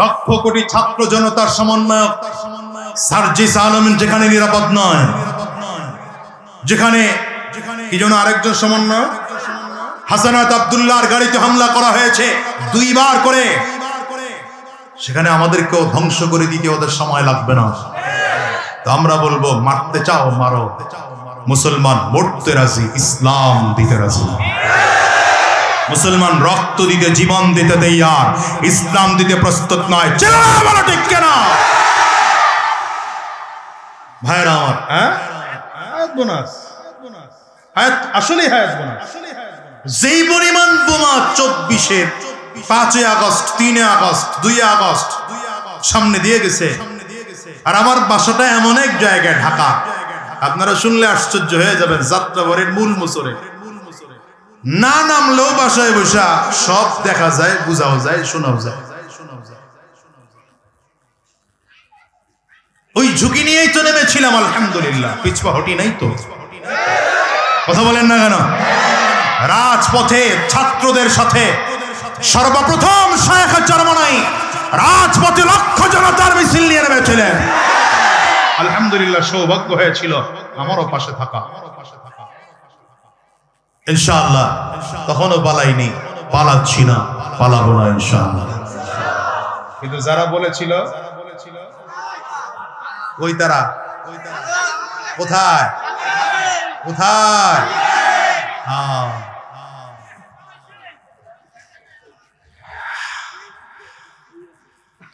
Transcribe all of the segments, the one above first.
লক্ষ কোটি ছাত্র জনতার সমন্বয়ক সার্জিস আলমিন যেখানে নিরাপদ নয়, যেখানে কি যেন আরেকজন সমন্বয়ক? হাসানাত আব্দুল্লাহর গাড়িতে হামলা করা হয়েছে দুইবার করে। সেখানে আমাদেরকেও ধ্বংস করে দিতে ওদের সময় লাগবে না। তো আমরা বলব, মারতে চাও, মারো। মুসলমান মরতে রাজি, ইসলাম দিতে রাজি। মুসলমান রক্ত দিতে, জীবন দিতে তৈয়ার। ইসলাম দিতে প্রস্তুত নয়। চেলা ঠিক আমার হ্যাঁ? আসলেই হায়াত বোনাস। যেই পরিমাণ বোমা চব্বিশের পাঁচই আগস্ট, তিনে আগস্ট, দুই আগস্ট সামনে দিয়ে গেছে। আর আমার বাসাটা এমন এক জায়গায়, ঢাকা। আপনারা শুনলে আশ্চর্য হয়ে যাবেন, যাত্রাবাড়ির মূল মুসরে। না নামলেও বাসায় বসা সব দেখা যায়, বুঝাও যায়, শোনাও যায়। ওই ঝুঁকি নিয়েই তো নেমেছিলাম, আলহামদুলিল্লাহ। পিছপা হটি নাই তো? কথা বলেন না কেন? রাজপথে ছাত্রদের সাথে সর্বপ্রথম শেখ রাজপথে লক্ষ জনতার মিছিল নিয়ে নেমেছিলেন। আলহামদুলিল্লাহ, সৌভাগ্য হয়েছিল, আমারও পাশে থাকা। ইনশাআল্লাহ। তখনও পালাইনি। পালাচ্ছি না। পালাবো না ইনশাআল্লাহ। কিন্তু যারা বলেছিল ওই তারা? কোথায়? কোথায়? হ্যাঁ।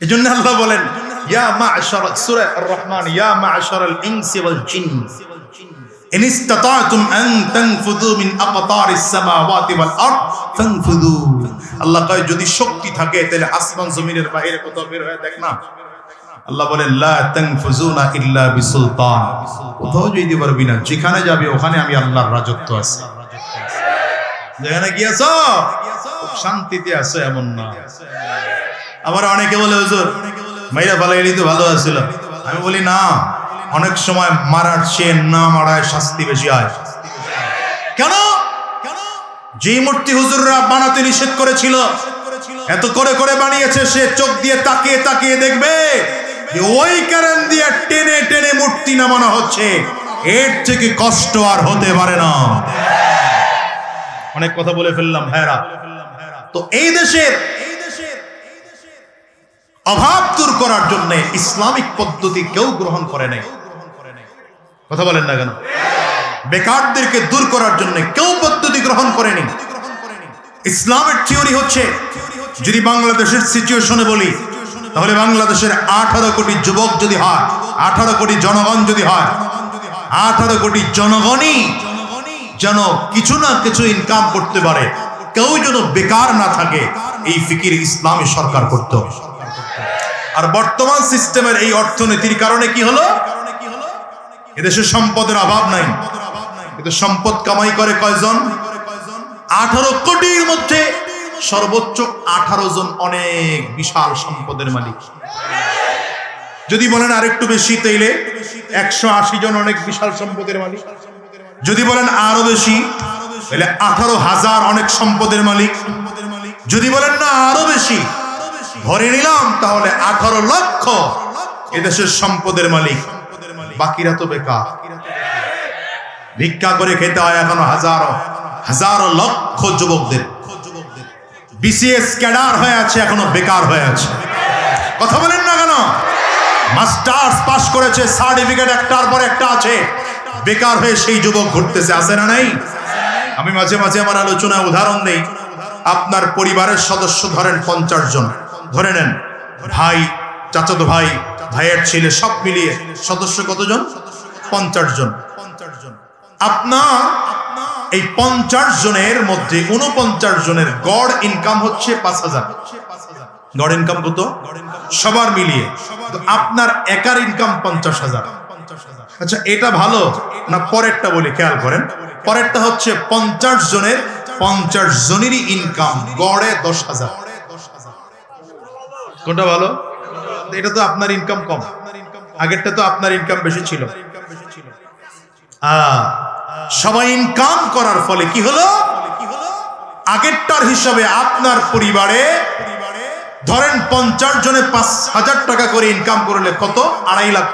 এজন্য আল্লাহ বলেন ইয়া মা'শার সূরা আর-রহমান ইয়া মা'শারাল ইনসি ওয়াল জিন। যদি শক্তি থাকে, তাহলে আসমান জমিনের বাইরে কোথাও বের হয়ে দেখ না। আল্লাহ বলেন লা তানফুযুনা ইল্লা বিসুলতান। কোথাও যেতে পারবি না, যেখানে যাবে ওখানে আমি আল্লাহর রাজত্ব আছে। যেখানে গিয়েছো শান্তিতে আছো এমন না। আবার অনেকে বলে, হুজুর তো ভালো আছিল। আমি বলি, না। অনেক সময় মারার চেয়ে না মারায় শাস্তি বেশি হয়। কেন? যে মূর্তি হুজুররা বানাতে নিষেধ করেছিল, এত করে করে বানিয়েছে, সে চোখ দিয়ে তাকিয়ে তাকিয়ে দেখবে ওই কারণ দিয়ে টেনে টেনে মূর্তি নামানো হচ্ছে। এর থেকে কষ্ট আর হতে পারে না। অনেক কথা বলে ফেললাম ভাইরা তো এই দেশের অভাব দূর করার জন্য ইসলামিক পদ্ধতি কেউ গ্রহণ করে নাই। কথা বলেন না কেন? বেকারদেরকে দূর করার জন্য কেউ পদ্ধতি গ্রহণ করেনি। ইসলামের থিওরি হচ্ছে, যদি বাংলাদেশের সিচুয়েশনে বলি, তাহলে বাংলাদেশের আঠারো কোটি যুবক যদি হয়, আঠারো কোটি জনগণ যদি হয়, আঠারো কোটি জনগণই যেন কিছু না কিছু ইনকাম করতে পারে। কেউ যেন বেকার না থাকে, এই ফিকির ইসলামী সরকার করত। আর বর্তমান সিস্টেমের এই অর্থনীতির কারণে কি হলো? এদেশে সম্পদের অভাব নাই। কিন্তু সম্পদ কামাই করে কয়জন? আঠারো কোটির মধ্যে সর্বোচ্চ আঠারো জন অনেক বিশাল সম্পদের মালিক। যদি বলেন আরেকটু বেশি তাইলে একশো আশি জন অনেক বিশাল সম্পদের মালিক। যদি বলেন আরও বেশি তাহলে আঠারো হাজার অনেক সম্পদের মালিক। যদি বলেন না আরও বেশি, ধরে নিলাম তাহলে আঠারো লক্ষ এদেশের সম্পদের মালিক। বাকিরা তো বেকার। ভিক্ষা করে খেতে হয় এখনও হাজারো হাজারো লক্ষ যুবকদের। বিসিএস ক্যাডার হয়ে আছে, এখনও বেকার হয়ে আছে। কথা বলেন না কেন? মাস্টার্স পাস করেছে, সার্টিফিকেট একটার পর একটা আছে। বেকার হয়ে সেই যুবক ঘুরতেছে, আছে না নাই? আমি মাঝে মাঝে আমার আলোচনায় উদাহরণ দেই। আপনার পরিবারের সদস্য ধরেন পঞ্চাশ জন। ধরে নেন, ভাই, চাচাতো ভাই ভাইয়ের ছেলে সব মিলিয়ে সদস্য কতজন? পঞ্চাশ জন। আপনার এই পঞ্চাশ জনের মধ্যে উনপঞ্চাশ জনের গড় ইনকাম হচ্ছে পাঁচ হাজার। গড় ইনকাম কত? সবার মিলিয়ে। আপনার একার ইনকাম পঞ্চাশ হাজার। আচ্ছা এটা ভালো না পরেরটা বলি, খেয়াল করেন। পরেরটা হচ্ছে পঞ্চাশ জনের, পঞ্চাশ জনেরই ইনকাম গড়ে দশ হাজার। কোনটা ভালো? এটা তো আপনার ইনকাম কম। আগেরটা তো আপনার ইনকাম বেশি ছিল। সবাই ইনকাম করার ফলে কি হলো? আগেরটার হিসাবে আপনার পরিবারে ধরেন পঞ্চাশ জনে পাঁচ হাজার টাকা করে ইনকাম করলে কত? আড়াই লাখ।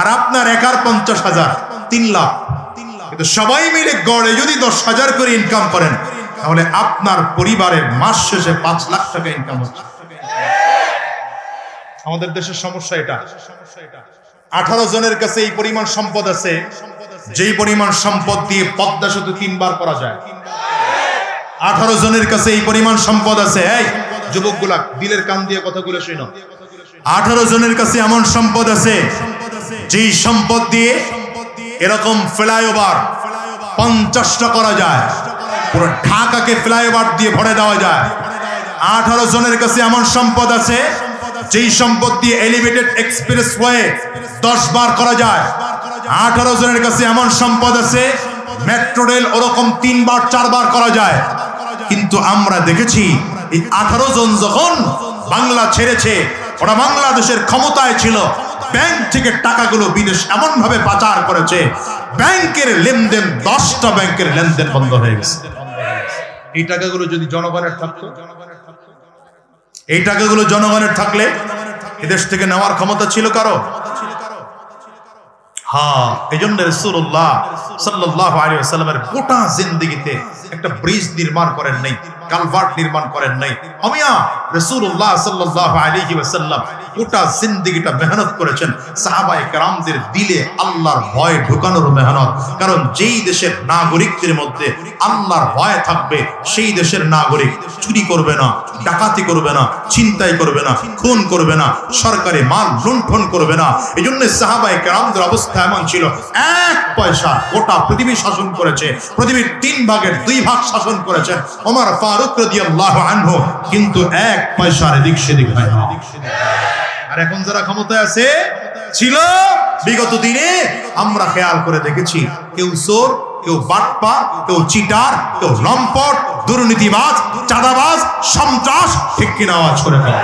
আর আপনার একার পঞ্চাশ হাজার, তিন লাখ। কিন্তু সবাই মিলে গড়ে যদি দশ হাজার করে ইনকাম করেন, তাহলে আপনার পরিবারের মাস শেষে পাঁচ লাখ টাকা ইনকাম হচ্ছে। আমাদের দেশের সমস্যা এটা। আঠারো জনের কাছে এই পরিমাণ সম্পদ আছে, যেই পরিমাণ সম্পদ দিয়ে পদ্মা সেতু তিনবার করা যায়। আঠারো জনের কাছে এই পরিমাণ সম্পদ আছে, এই যুবকগুলা, দিলের কান দিয়ে কথাগুলো শুনো। আঠারো জনের কাছে এমন সম্পদ আছে, যেই সম্পদ দিয়ে এরকম ফ্লাইওভার পঞ্চাশটা করা যায়। পুরো ঢাকাকে ফ্লাইওভার দিয়ে ভরে দেওয়া যায়। আঠারো জনের কাছে এমন সম্পদ আছে যেই সম্পদ দিয়ে এলিভেটেড এক্সপ্রেস ওয়ে দশ বার করা যায়, আঠারো জনের কাছে এমন সম্পদ আছে মেট্রো রেল ওরকম তিনবার চারবার করা যায়। কিন্তু আমরা দেখেছি, এই আঠারো জন যখন বাংলা ছেড়েছে, ওরা বাংলাদেশের ক্ষমতায় ছিল, ব্যাংক থেকে টাকাগুলো বিদেশ এমন ভাবে পাচার করেছে, ব্যাংকের লেনদেন, দশটা ব্যাংকের লেনদেন বন্ধ হয়ে গেছে। এই টাকাগুলো যদি জনগণের থাকতো এই টাকাগুলো জনগণের থাকলে এদেশ থেকে নেওয়ার ক্ষমতা ছিল কারও? হ্যাঁ এই জন্য রসুল্লাহ সাল্লাহ আলিয়াল্লামের গোটা জিন্দিগিতে একটা ব্রিজ নির্মাণ করেন নাই, কালভার্ট নির্মাণ করেন নাই। অমিয়া রসুল্লাহ সাল্লাহ আলী ওয়াসাল্লাম গোটা জিন্দিগিটা মেহনত করেছেন সাহাবাই কারামদের দিলে আল্লাহর ভয় ঢুকানোর মেহনত। কারণ যেই দেশের নাগরিকদের মধ্যে আল্লাহর ভয় থাকবে, সেই দেশের নাগরিক চুরি করবে না, ডাকাতি করবে না চিন্তাই করবে না, খুন করবে না, সরকারি মাল লুণ্ঠন করবে না। এই জন্য সাহাবাই কারামদের অবস্থা এমন ছিল, এক পয়সা গোটা পৃথিবী শাসন করেছে, পৃথিবীর তিন ভাগের দুই ভাগ শাসন করেছেন ওমর ফারুক রাদিয়াল্লাহু আনহু, কিন্তু এক পয়সার এদিক সেদিক হয় না। আর এখন যারা ক্ষমতায় আছে, ছিল বিগত দিনে আমরা খেয়াল করে দেখেছি, কেউ চোর, কেউ বাটপা, কেউ চিটার, কেউ লম্পট, দুর্নীতিবাজ, চাঁদাবাজ, সন্ত্রাস, ঠিক কিনা আওয়াজ করে ফেলে।